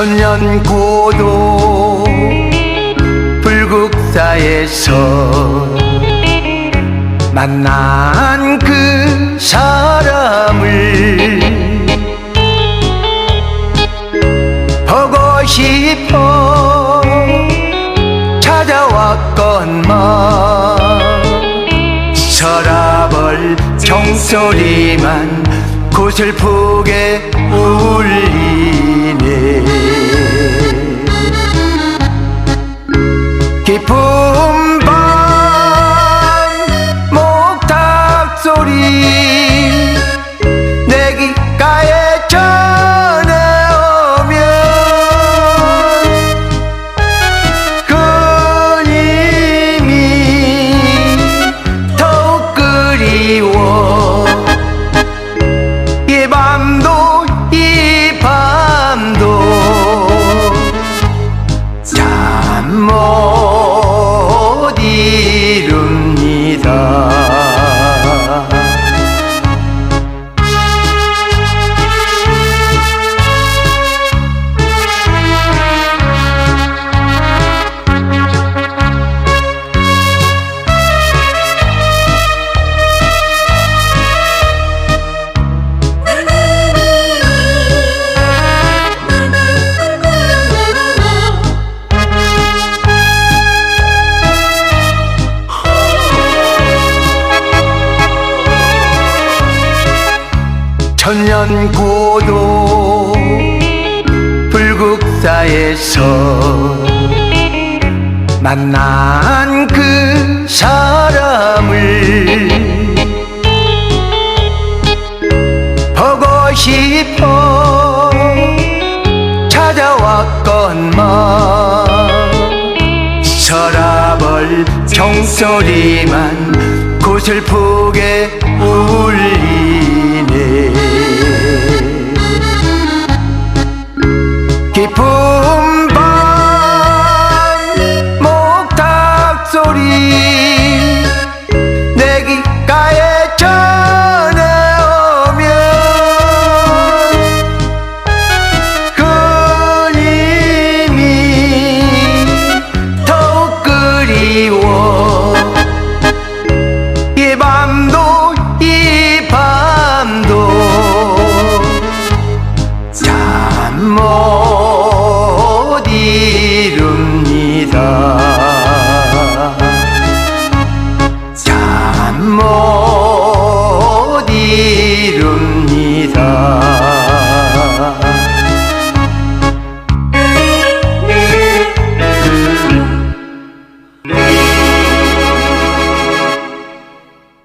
천년 고도 불국사에서 만난 그 사람을 보고 싶어 찾아왔건만 서라벌 종소리만 고슬프게 울리 천년 고도 불국사에서 만난 그 사람을 보고 싶어 찾아왔건만 서라벌 종소리만 고슬프 잠못 이룬 이